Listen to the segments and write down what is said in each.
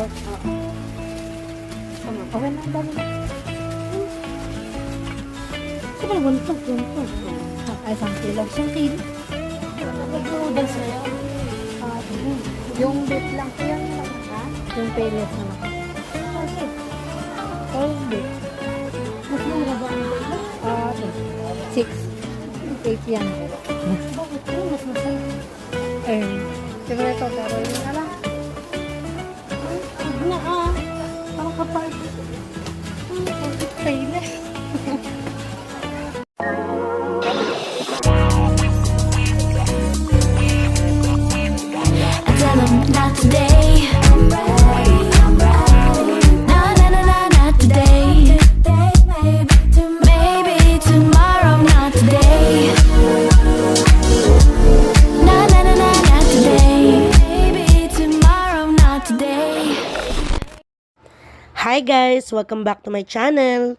Pork. Oo. Na, ang dami na. Saka na, one pork, one pork. Ah, Ay, isang kilo. Isang kilo. Nag-noodles na yun. Ah, yun. Yung beef lang po yan. Ha? Yung pellets na lang. Okay. Oh, hindi. Mas mura ba ang beef? Ah, six. Eight yan. Bakit? Ano mas masaya? Eh, siyempre ito, pero yun na lang. Na ah. Parang kapal. Hmm, Payless. Hi guys! Welcome back to my channel!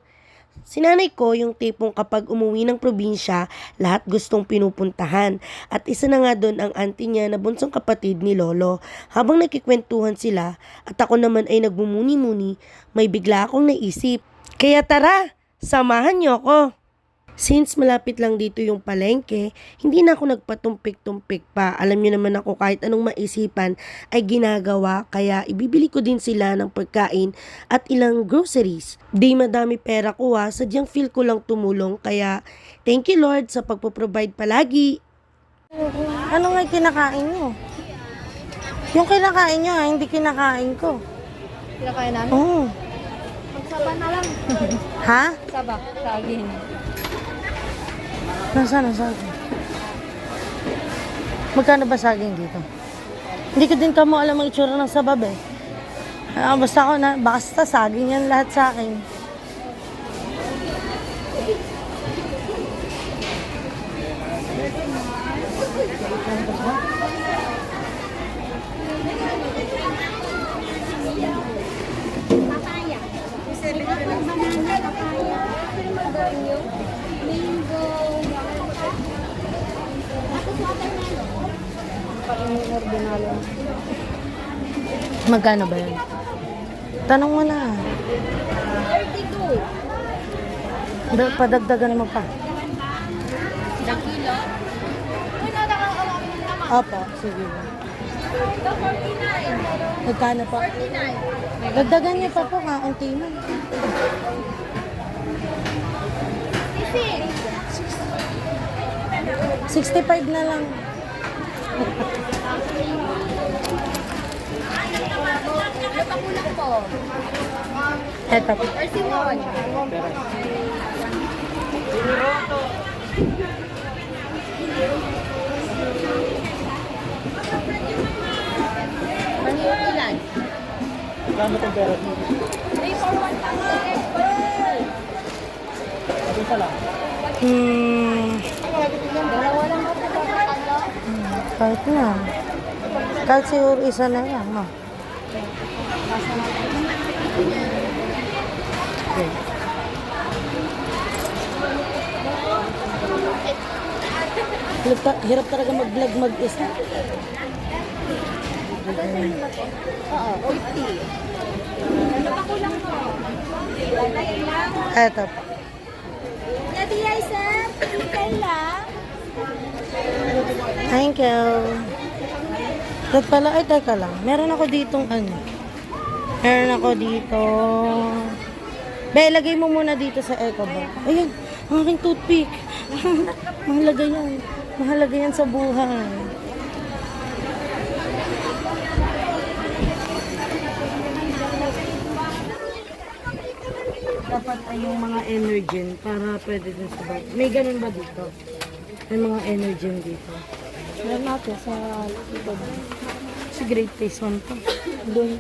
Sinanay ko yung tipong kapag umuwi ng probinsya, lahat gustong pinupuntahan. At isa na nga doon ang auntie niya na bunsong kapatid ni Lolo. Habang nakikwentuhan sila at ako naman ay nagmumuni-muni, may bigla akong naisip. Kaya tara, samahan niyo ako! Since malapit lang dito yung palengke, hindi na ako nagpatumpik-tumpik pa. Alam niyo naman ako kahit anong maisipan ay ginagawa kaya ibibili ko din sila ng pagkain at ilang groceries. Di madami pera ko ha, sadyang feel ko lang tumulong kaya thank you Lord sa pagpo-provide palagi. Ano nga kinakain nyo? Yung kinakain nyo, ah, hindi kinakain ko. Kinakain namin. Oo. Magsaba na lang. Ha? Saba. Saging. Nasaan ang saging? Magkano ba saging dito? Hindi ko din kamo alam ang itsura ng sabab eh. Ah, basta ako na, basta saging yan lahat sa akin. Magkano ba yan? Tanong mo na. 32. Da, padagdagan mo pa. kilo? Uy, nakakaalam mo naman. Opo, sige. 49. Magkano po? 49. Dagdagan niyo pa po, kaunti. Sisi. 65 na lang. Ano pa kulang po? Eto. Or Simon? Ano yung ilan? Kano itong pera mo? 3 for 1,000. Ito pa lang. Hmm, Dalawa lang tatlo? Kahit na. Kahit siguro isa na lang, no? Okay. Hirap, hirap talaga mag-vlog mag-isa. Oo, 50. Ano pa kulang mo? Eto po. Ready, ay, sir? Kailan? Thank you. Ba't pala, ay teka lang. Meron ako ditong ano. Meron ako dito. Be, lagay mo muna dito sa eco bag. Ayun, ang aking toothpick. Mahalaga yan. Mahalaga yan sa buhay. Dapat ay yung mga energen para pwede din sa bag. May ganun ba dito? May mga energen dito. Meron natin sa ba? Si Great Taste one to. Doon.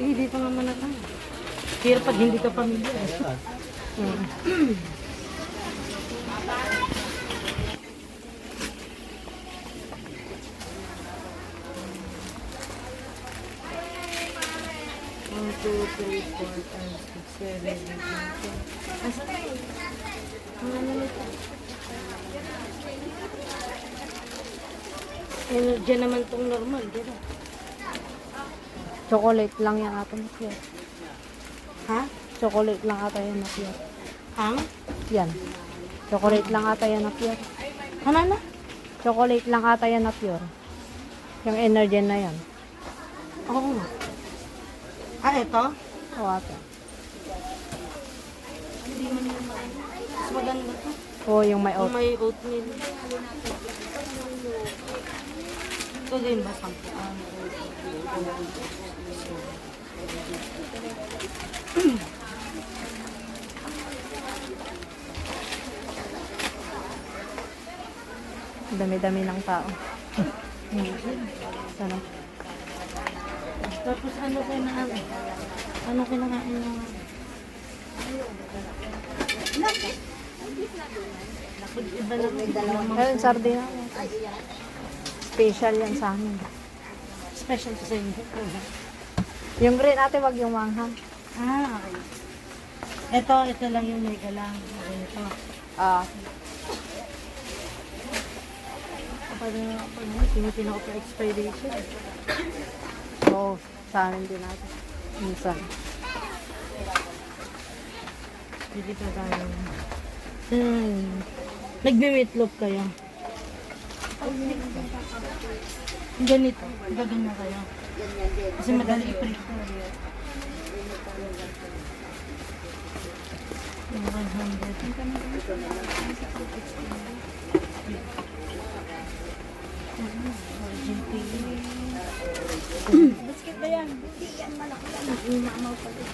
Eh, dito naman na tayo. Pag hindi ka pamilya. Hmm. Two, three, four, five, six, seven, eight, nine, ten. Asa na yun? Mga minute. Energy naman tong normal, di ba? Chocolate lang yan ata na pure. Ha? Chocolate lang ata yan na pure. Ang? Yan. Chocolate lang ata yan na pure. Ano na? Chocolate lang ata yan na pure. Yung energy na yan. Oo nga. Ah, ito? O ata. Mas maganda to. O yung may oat. may oatmeal. Ito din ba sampuan? Dami-dami ng tao. Sana. Tapos ano kayo na ano? Ano kinakain mo? Iba na may dalawang Ayun, sardina. Special yan sa amin. special to sa inyo. Yung green ate, wag yung manghang. Ah, okay. Ito, ito lang yung mega lang. Ito. Ah. Kapag kapag tinitin ako pa expiration. Oo, sa amin din natin. Minsan. Hindi pa tayo. Hmm. Nagme-meatloaf kayo. Ganito. Gaganyan kayo. Kasi madali i-prito. Yung 100. Basket ba yan? Hindi yan malaki. Inamaw pa rin.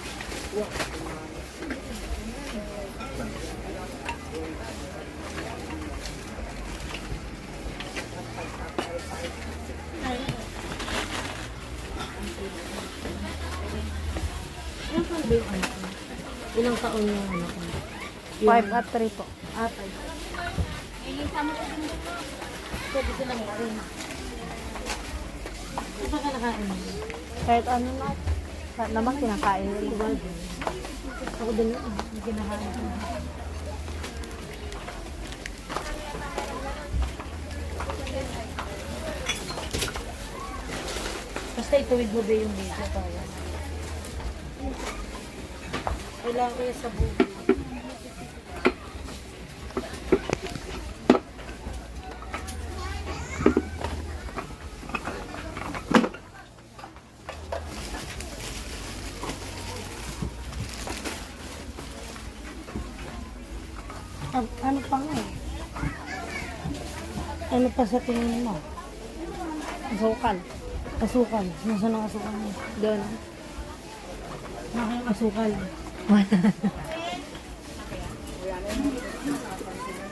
Ilang taon ba yung anak mo? Taon yung anak mo? 5 at 3 po. Atay. Pwede silang rin. Ano ba ka nakain mo? Kahit ano na. Kahit naman kinakain nila. Din. Ako din yun. Ko. Basta ituwid mo ba yung video para? Kailangan ko yung sabon. Ah, ano pa nga eh? Ano pa sa tingin mo? Asukal. Asukal. Nasaan ang asukal mo? Doon. Naka yung asukal.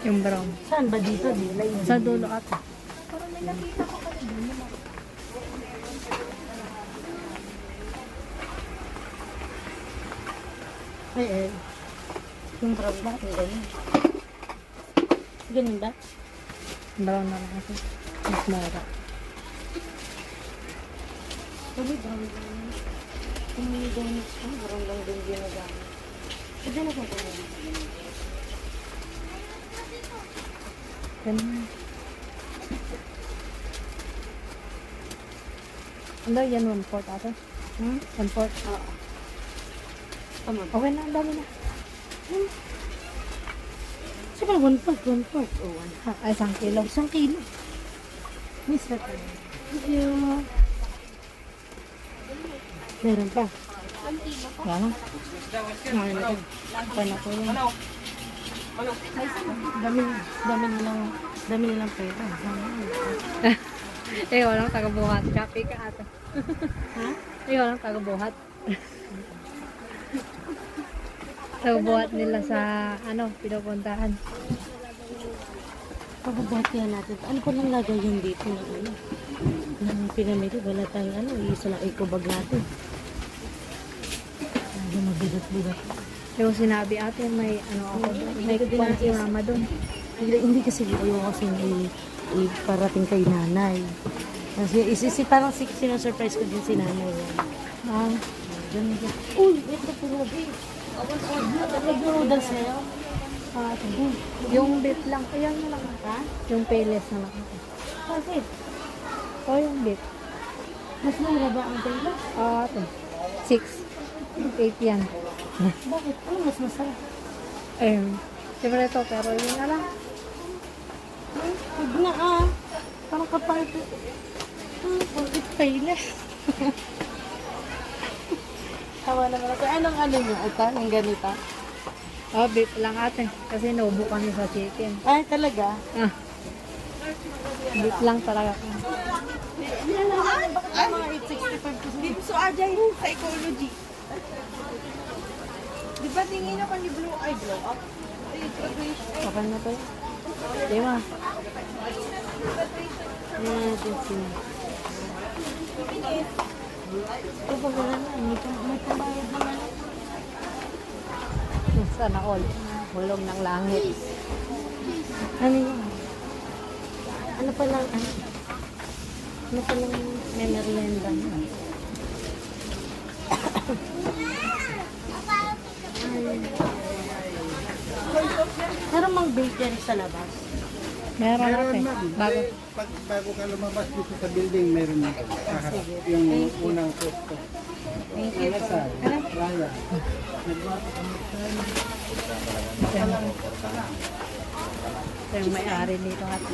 Yung brown. Saan ba dito? Sa dulo ate. Ay, eh. Yung brown ba? Yung ganun. Ganun ba? Brown na lang ate. Mas mura. Sabi brown lang. Kung may donuts ka, brown lang din ginagamit. Pwede na kung ganun. Ganun. Ano yan, one fourth ate? Hmm? One fourth? Oo. Tama? Okay na, ang dami na. Sabi, one fourth, one fourth. O, one half. Ah, ay, isang kilo. Isang kilo. Miss na tayo. Thank you. Meron pa. Wala na. Kumain na ito. Pa na ko yan. Dami, dami nilang, dami nilang pera. Eh, walang taga-buhat. Copy ka ate. Ha? Eh, walang taga-buhat. taga-buhat nila sa, ano, pinupuntahan. Pagbabuhat kaya natin. Ano ko lang lagay yun dito ano? Ng pinamili. Wala tayong ano. Isa lang ikubag natin. Ano mabigat-bigat. Yung sinabi ate, may, ano ako. May kwan si mama doon. Hindi, hindi kasi ayaw kasi iparating kay nanay. Kasi isisi parang si, sinasurprise ko din si nanay. Ah, Ganun ka. Uy, ito po babe. Nag-noodles na yun. ah. Yung beef lang. Ayan na lang. Ha? Yung payless na lang. Bakit? O, yung beef. Mas mura ba ang tela? Oo, ate. Six. Eight yan. Bakit? Ano mas masarap? Ayun. Siyempre ito, pero yun na lang. Huwag na ah. Parang kapal ito. Hmm, bakit payless? Tawa naman ako. Anong ano nyo? Ito? Yung ganito? Oh, beef lang ate. Kasi naubo kami sa chicken. Ay, talaga? Ah. Beef lang talaga. Bakit mga 865 kasi? Dito sa Ajay Psychology. Di ba tingin ako ni Blue Eye Blow Up? Ay, graduation. Okay na to. Di ba? Ano natin sila? Ito pa wala na. May, pam- may pambayad naman. Sana all. Hulog ng langit. Ano yun? Ano pa lang? Ano? Ano pa lang? Merienda na. Meron mang bakery sa labas. Meron Meron ate. ma'am. Bago. Eh, Pag bago ka lumabas dito sa building, meron na. Kaharap. Yung unang posto. Thank you. Lasal. Raya. Ito yung may-ari nito ate.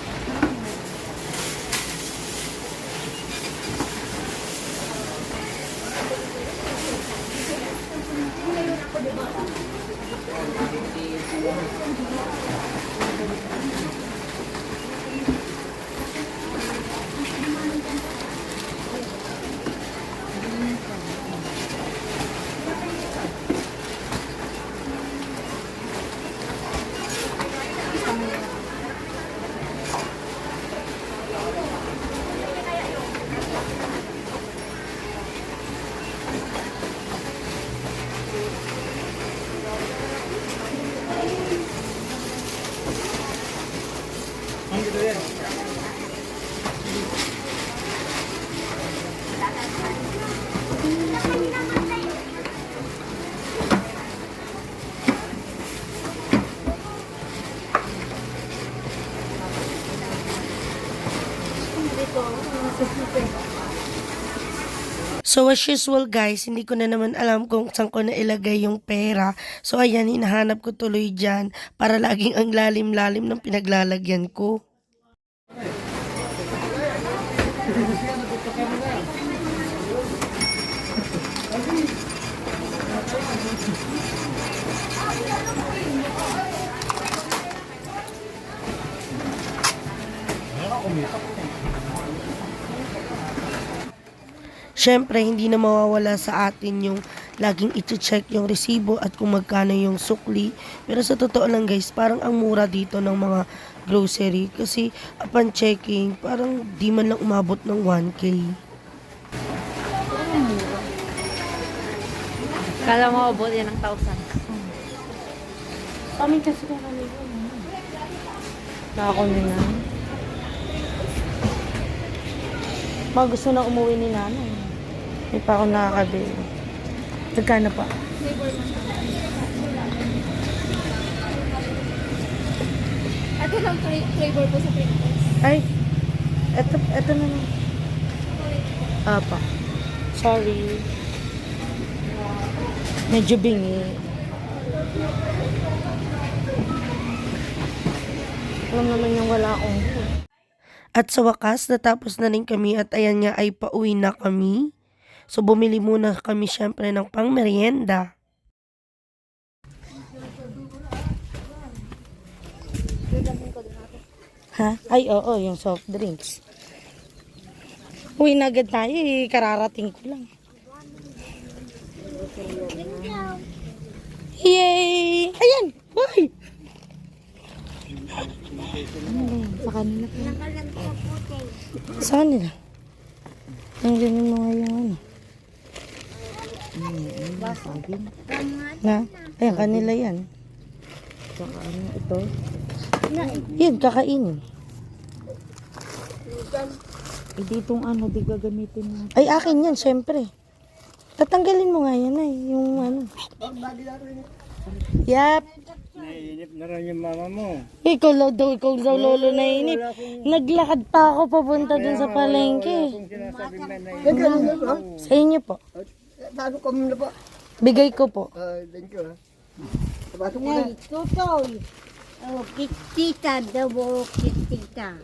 Ang So as usual guys, hindi ko na naman alam kung saan ko na ilagay yung pera. So ayan, hinahanap ko tuloy dyan para laging ang lalim-lalim ng pinaglalagyan ko. Siyempre, hindi na mawawala sa atin yung laging iti-check yung resibo at kung magkano yung sukli. Pero sa totoo lang guys, parang ang mura dito ng mga grocery. Kasi upon checking, parang di man lang umabot ng 1K. Kala mo abot yan ng 1,000. Kami kasi kami yun. Nakako nila. Mga gusto na umuwi ni nanay. Hindi pa ako nakakabili. Nagkano pa? Ito lang fla- flavor po sa Pringles. Ay, eto, eto na lang. Apa. Sorry. Medyo bingi. Alam naman yung wala akong At sa wakas, natapos na rin kami at ayan nga ay pauwi na kami. So bumili muna kami syempre ng pang merienda. Ha? Ay, oo, yung soft drinks. Uwi na agad tayo eh. Kararating ko lang. Yay! Ayan! Uy! Sa kanila. Saan nila? Ang ganyan mo nga yung ano. Saging. Na? Ayan, kanila yan. Saka ano ito? Yun, kakainin. Eh, ditong ano, di gagamitin mo. Ay, akin yan, syempre. Tatanggalin mo nga yan ay, yung ano. Yap. Naiinip na rin yung mama mo. Ikaw daw, daw, ikaw daw lolo na inip. Naglakad pa ako papunta dun sa palengke. Sa inyo po. Paano ko muna po? Bigay ko po. Ah, thank you ha. Pasok mo na. Ay, tutoy. Oh, kitita daw, oh, kitita.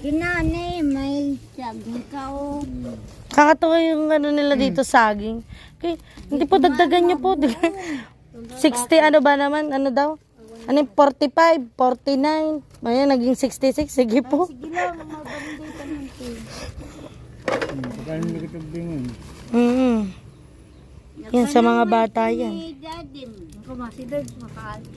Kinanay, may saging ka, oh. Kakatuwa yung ano nila dito saging. Okay, hindi po dagdagan niyo po. 60 ano ba naman? Ano daw? Ano yung 45, 49. Ayan, naging 66. Sige po. Sige lang, mabanday ka ng tea. Paano mo kita bingon? Mm Yan, sa mga bata yan. Hey, daddy. Ako, masidag, makaalit.